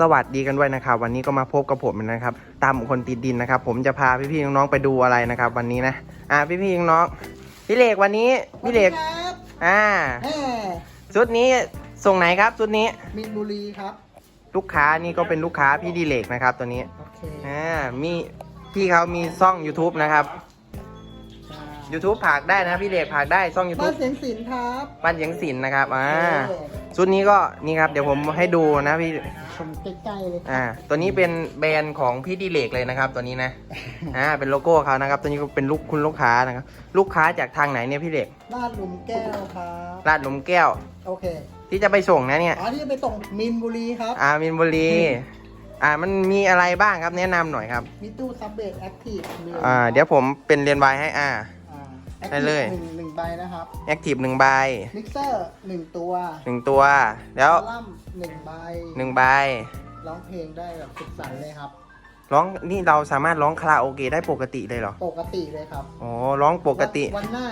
สวัสดีกันด้วยนะครับ วันนี้ก็มาพบกับผมนะครับ ตามคนติดดินนะครับ ผมจะพาพี่ๆน้องๆไปดูอะไรนะครับ วันนี้นะ อ่าพี่ๆน้องๆพี่เหล็กวันนี้พี่เหล็กครับอ่าแม่ชุดนี้ส่งไหนครับชุดนี้มินบุรีครับ ลูกค้านี่ก็เป็นลูกค้าพี่ดีเหล็กนะครับ ตัวนี้โอเคอ่ามีพี่เขามีช่อง YouTube นะครับใช่ YouTube ผากได้นะพี่เหล็กผากได้ช่อง บ้าน YouTube เสียงศิลป์ครับบ้านเสียงศิลป์นะครับอ่าโอเคชุดนี้ก็นี่ครับเดี๋ยวผมให้ดูนะพี่ชมใกล้ๆเลยอ่าตัวนี้เป็นแบรนด์ของพี่ดีเลกเลยนะครับตัวนี้นะอ่าเป็นโลโก้เขานะครับตัวนี้ก็เป็นลูกคุณลูกค้านะครับลูกค้าจากทางไหนเนี่ยพี่เด็กลาดหลุมแก้วครับลาดหลุมแก้ว โอเคที่จะไปส่งนะเนี่ย อ๋อที่จะไปส่งมินบุรีครับ อ่ามินบุรี อ่ามันมีอะไรบ้างครับแนะนำหน่อยครับ มีตู้ซับเบดแอคทีฟอ่าเดี๋ยวผมเป็นเรียนไวให้อ่าอ่า ได้เลย หนึ่งหนึ่งใบนะครับแอคทีฟหนึ่งใบมิกเซอร์หนึ่งตัวหนึ่งตัว แล้วคอลัมน์หนึ่งใบหนึ่งใบร้องเพลงได้แบบสุดสันต์เลยครับ ร้องนี่เราสามารถร้องคาราโอเกะได้ปกติเลยเหรอปกติเลยครับอ๋อร้องปกติ วันหน้า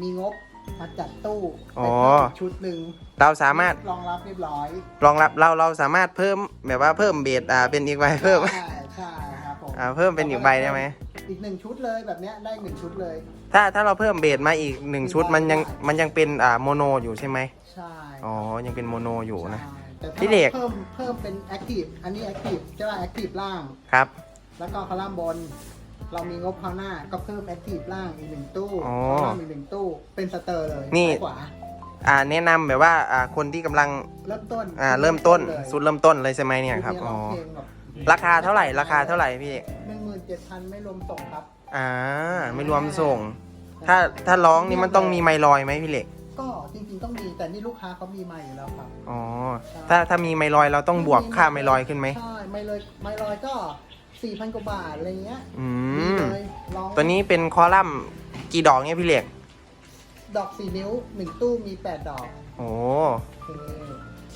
มีงบมาจัดตู้อ๋อไปเพิ่มชุดหนึ่งเราสามารถรองรับเรียบร้อยรองรับเราเราสามารถเพิ่มแบบว่าเพิ่มเบสอ่าเป็นอีกใบเพิ่มใช่ใช่ครับผมอ่าเพิ่มเป็นอีกใบได้ไหมอีกหนึ่งชุดเลยแบบเนี้ยได้หนึ่งชุดเลย ถ้าถ้าเราเพิ่มเบสมาอีกหนึ่งชุดมันยังมันยังเป็นอ่าโมโนอยู่ใช่ไหมใช่อ๋อยังเป็นโมโนอยู่นะใช่แต่พี่ถ้าเด็ก เพิ่มเพิ่มเป็นแอคทีฟอันนี้แอคทีฟจะว่าแอคทีฟล่าง ครับ แล้วก็คอลัมน์บน เรามีงบข้างหน้าก็เพิ่มแอคทีฟล่างอีกหนึ่งตู้อ๋อคอลัมน์อีกหนึ่งตู้เป็นสเตอร์เลยนี่ ซ้ายขวาอ่าแนะนำแบบว่าอ่าคนที่กำลังเริ่มต้นอ่าเริ่มต้นเลยสุดเริ่มต้นเลยใช่ไหมเนี่ยครับชุดอ๋อร้งเพลงแบบราคาเท่าไหร่ราคาเท่าไหร่พี่หนึ่งหมื่นเจ็ดพันไม่รวมส่งครับ อ่าไม่รวมส่ง ถ้าถ้าร้องนี่มันต้องมีไมค์ลอยไหมพี่เหล็ก ก็จริงๆต้องมีแต่นี่ลูกค้าเขามีมาอยู่แล้วครับ อ๋อ ถ้าถ้ามีไมค์ลอยเราต้องบวกค่าไมค์ลอยขึ้นไหม ใช่ไม่เลยไม่ลอยก็สี่พันกว่าบาทอะไรเงี้ยอืดีมเลยลองตัวนี้เป็นคอลัมน์กี่ดอกเนี่ยพี่เหล็ก ดอกสี่นิ้วหนึ่งตู้มีแปดดอกโอ้โอเค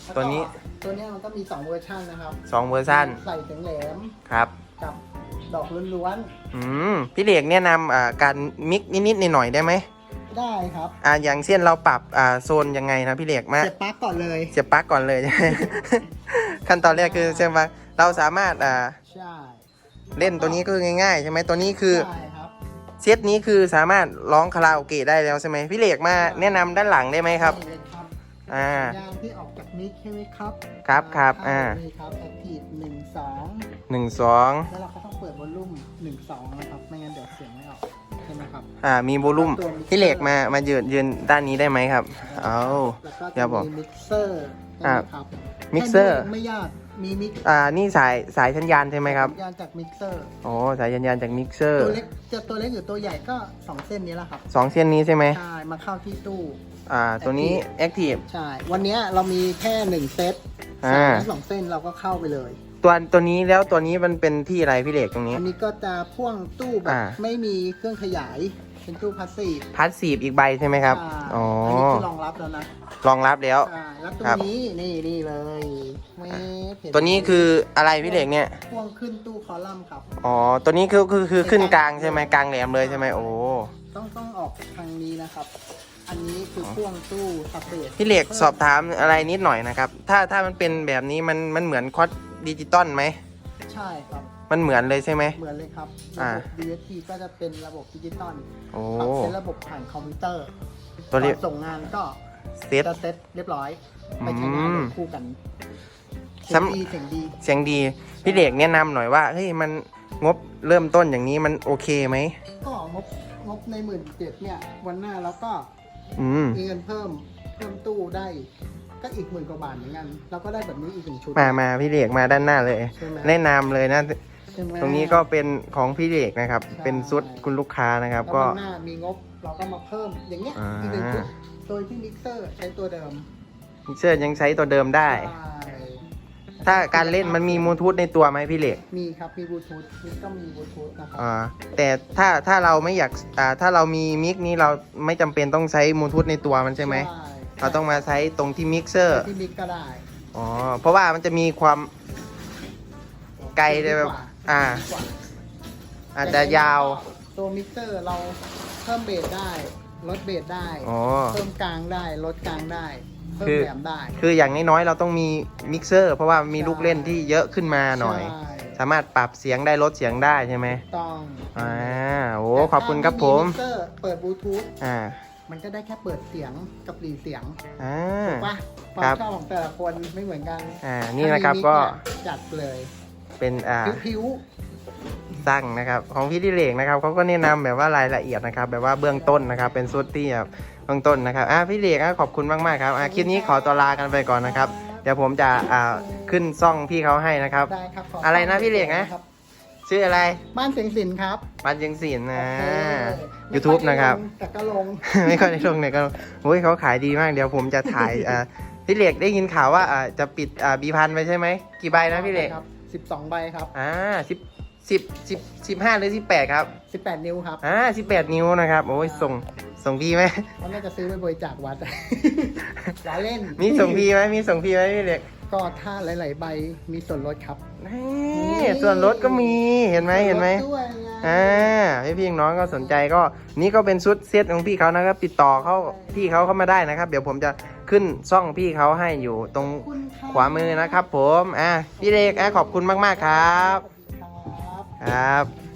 แล้ก็ตัวนี้ ตัวเนี้ยมันก็มีสองเวอร์ชันนะครับ สองเวอร์ชันใส่เสียงแหลมครับ กับ ดอกล้วนอืมพี่เหล็กแนะนำอ่าการมิกนิดๆหน่อยๆได้ไหมๆได้ครับอ่าอย่างเช่นเราปรับอ่าโซนยังไงนะพี่เหล็กมา เสียบปลั๊กก่อนเลย เสียบปลั๊กก่อนเลย ขั้นตอนแรกคือเสียบปลั๊กเราสามารถอ่าใช่เล่นตัวนี้ก็ง่ายๆใช่ไหมตัวนี้คือใช่ครับเซตนี้คือสามารถร้องคาราโอเกะได้แล้วใช่ไหมพี่เหล็กมาแนะนำด้านหลังได้ไหมครับนี่เลยครับอ่ายางที่ออกจากมิกใช่ไหมครับครับครับอ่านี่ครับแอคทีฟหนึ่งสองหนึ่งสองแล้วเราก็ต้อง เปิดวอลลุ่มหนึ่งสองนะครับ ไม่งั้นเดี๋ยวเสียงไม่ออกใช่ไหมครับ อ่ามีโวลุ่มตัวมิกเซอร์พี่เหล็กมามายืนยืนด้านนี้ได้ไหมครับ เอาแล้วก็ครัจะบผมมีมิกเซอร์อ่าครับมิกเซอร์ แค่นี้ไม่ยากมีมิกอ่านี่สายสายสัญญาณใช่ไหมครับ สัญญาณจากมิกเซอร์โอ้สายสัญญาณจากมิกเซอร์ตัวเล็กจะตัวเล็กหรือตัวใหญ่ก็สองเส้นนี้แหละครับ สองเส้นนี้ใช่ไหมใช่ มาเข้าที่ตู้ อ่า ตัวนี้ Active ใช่ วันเนี้ยเรามีแค่หนึ่งเซตอ่า สายทั้งสองเส้นเราก็เข้าไปเลย ตัวตัวนี้แล้วตัวนี้มันเป็นที่อะไรพี่เหล็กตรงนี้ อันนี้ก็จะพ่วงตู้แบบอ่า ไม่มีเครื่องขยาย เป็นตู้พาสซีฟพาสซีฟอีกใบใช่ไหมครับใช่อ๋ออันนี้คือรองรับแล้วนะรองรับแล้วใช่แล้วตัวครับ นี้นี่นี่เลยเว้ยเห็นตัวนี้คืออะไรพี่เหล็กเนี่ย พ่วงขึ้นตู้คอลัมน์ครับ อ๋อ ตัวนี้คือคือคือขึ้นกลางใช่ไหมกลางแหลมเลยใช่ไหมโอ้ ต้องต้องออกทางนี้นะครับ อันนี้คือพ่วงตู้สับเบตพี่เหล็กสอบถามอะไรนิดหน่อยนะครับ ถ้าถ้ามันเป็นแบบนี้มันมันเหมือนคอร์ดดิจิตอลไหม ใช่ครับ มันเหมือนเลยใช่ไหม เหมือนเลยครับอ่าระบบ DSP ก็จะเป็นระบบดิจิตอลโอ้ ปรับเป็นระบบผ่านคอมพิวเตอร์ตัวนี้ก่อนส่งงานก็เซต จะเซ็ตเรียบร้อยไปใช้งานอืมคู่กันซ้เสียงดีเสียงดี เสียงดี พี่เหล็กแนะนำหน่อยว่าเฮ้ยมันงบเริ่มต้นอย่างนี้มันโอเคไหม ก็งบงบในหมื่นเจ็ดเนี่ย วันหน้าแล้วก็ อืมมีเงินเพิ่มเพิ่มตู้ได้ก็อีกหมื่นกว่าบาทเหมือนกันเราก็ได้แบบนี้อีกหนึ่งชุด มามาพี่เหล็กมาด้านหน้าเลย ใช่ไหม แนะนำเลยนะ ใช่ไหม ตรงนี้ก็เป็นของพี่เหล็กนะครับ ใช่ เป็นซุดคุณลูกค้านะครับ แล้วก็ วันหน้ามีงบเราก็มาเพิ่มอย่างเงี้ยอ่า อีกหนึ่งชุดโดยที่มิกเซอร์ใช้ตัวเดิมมิกเซอร์ยังใช้ตัวเดิมได้ ใช่ ถ้าการเล่นมันมีบลูทูธในตัวไหมพี่เหล็กมีครับมีบลูทูธมิกก็มีบลูทูธนะครับอ่าแต่ถ้าถ้าเราไม่อยากอ่าถ้าเรามีมิกนี้เราไม่จำเป็นต้องใช้บลูทูธในตัวมันใช่ไหมเราต้องมาใช้ตรงที่มิกเซอร์ที่มิกก็ได้อ๋อเพราะว่ามันจะมีความไกลเลยแบบอ่า ดีกว่าอาจจะยาวตัวมิกเซอร์เราเพิ่มเบสได้ ลดเบสได้ อ๋อ เพิ่มกลางได้ ลดกลางได้ เพิ่มคือแถมได้คืออย่างน้อยๆเราต้องมีมิกเซอร์เพราะว่ามีลูกเล่นที่เยอะขึ้นมาหน่อย ใช่สามารถปรับเสียงได้ลดเสียงได้ใช่ไหมต้องอ่าโอ้ขอบคุณครับผมแต่ถ้าไมิกเซอร์เปิดบลูทูธอ่ามันก็ได้แค่เปิดเสียงกับหลีเสียงอ่า ถูกปะควาครัมบชอบของแต่ละคนไม่เหมือนกันอ่านี่นะครับถ้ามีก็มิเนี่ยจัดเลยเป็นอ่า ผิว สั่งนะครับ ของพี่ดิเลกนะครับเขาก็แนะนำแบบว่ารายละเอียดนะครับ แบบว่าเบื้องต้นนะครับ เป็นซุดที่แบบเบื้องต้นนะครับอะพี่ดิเลกอะขอบคุณมากๆครับอะคลิปนี้ขอตัวลากันไปก่อนนะครับ เดี๋ยวผมจะอ่าขึ้นซ่องพี่เขาให้นะครับ ได้ครับขอะไรนะพี่เหลียงนะครับชื่ออะไร บ้านเสียงสินครับปันยังศิลป์นะโอเค YouTube ไม่อยได้นะครับลงแต่ก็ลง ไม่ค่อยได้ลงเนี่ยก็โอ้ยเขาขายดีมาก เดี๋ยวผมจะถ่ายอ่าพี่เหล็กได้ยินข่าวว่าอ่าจะปิดอ่าบีพันไปใช่ไหม กี่ใบนะพี่เหล็กครับสิบสองใบครับ อ่าสิบ สิบสิบสิบห้าหรือสิบแปดครับสิบแปดนิ้วครับอ่าสิบแปดนิ้วนะครับ โอ้ยส่งส่งพี่ไหม เขาน่าจะซื้อไปบริจาควัด ล้อเล่นมีส่งพี่ไหมมีส่งพี่ไหมพี่เหล็กก็ถ้าหลาย ๆ ใบมีส่วนลดครับนี่ส่วนลดก็มีเห็นไหมเห็นไหม ส่วนลดด้วยไงอ่าพี่พี่น้องก็สนใจก็นี่ก็เป็นชุดเซตของพี่เขานะครับติดต่อเขาพี่เขาเข้ามาได้นะครับ เดี๋ยวผมจะขึ้นซ่องพี่เขาให้อยู่ตรงขอบคุณครับขวามือนะครับ ผมอะพี่เล็กอะขอบคุณมากๆครับขอบคุณครับ ครับ